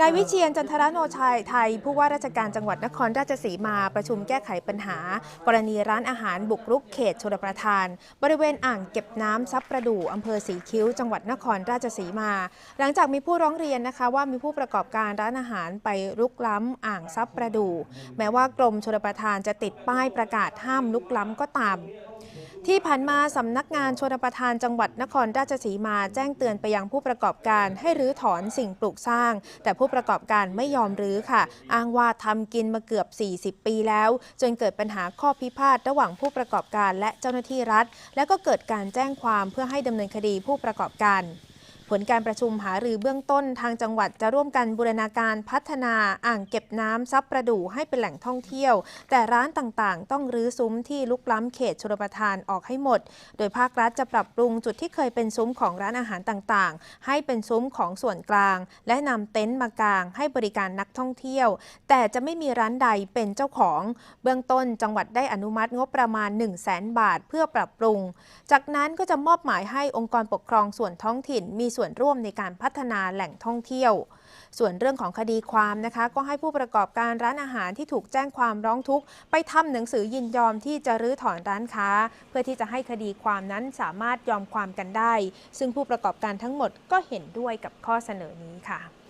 นายวิเชียนจันทรโนชัยไทย ผู้ว่าราชการจังหวัดนครราชสีมาประชุมแก้ไขปัญหา กรณีร้านอาหารบุกรุกเขตชลประทาน บริเวณอ่างเก็บน้ำซับประดู่อำเภอสีคิ้ว จังหวัดนครราชสีมา หลังจากมีผู้ร้องเรียนนะคะว่ามีผู้ประกอบการร้านอาหารไปรุกล้ำอ่างซับประดู่แม้ว่ากรมชลประทานจะติดป้ายประกาศห้ามลุกล้ำก็ตาม ที่ผ่านมาสำนักงานชนประทานจังหวัดนครราชสีมาแจ้งเตือนไปยังผู้ประกอบการให้รื้อถอนสิ่งปลูกสร้าง แต่ผู้ประกอบการไม่ยอมรื้อค่ะ อ้างว่าทำกินมาเกือบ 40 ปีแล้ว จนเกิดปัญหาข้อพิพาทระหว่างผู้ประกอบการและเจ้าหน้าที่รัฐ และก็เกิดการแจ้งความเพื่อให้ดำเนินคดีผู้ประกอบการ ลการประชุมหารือเบื้องต้นทางจังหวัดจะร่วมกันบูรณาการพัฒนาอ่างเก็บน้ำซับประดู่ให้เป็นแหล่งท่องเที่ยว แต่ร้านต่างๆ ต้องรื้อซุ้มที่ลุกล้ำเขตชลประทานออกให้หมด โดยภาครัฐจะปรับปรุงจุดที่เคยเป็นซุ้มของร้านอาหารต่างๆ ให้เป็นซุ้มของส่วนกลาง และนำเต็นท์มากางให้บริการนักท่องเที่ยว แต่จะไม่มีร้านใดเป็นเจ้าของ เบื้องต้นจังหวัดได้อนุมัติงบประมาณ 1 0 0 0 0แสนบาทเพื่อปรับปรุง จากนั้นก็จะมอบหมายให้องค์กรปกครองส่วนท้องถิ่นมีส่ววนร่วมในการพัฒนาแหล่งท่องเที่ยว ส่วนเรื่องของคดีความนะคะ ก็ให้ผู้ประกอบการร้านอาหารที่ถูกแจ้งความร้องทุกข์ไปทำหนังสือยินยอมที่จะรื้อถอนร้านค้า เพื่อที่จะให้คดีความนั้นสามารถยอมความกันได้ ซึ่งผู้ประกอบการทั้งหมดก็เห็นด้วยกับข้อเสนอนี้ค่ะ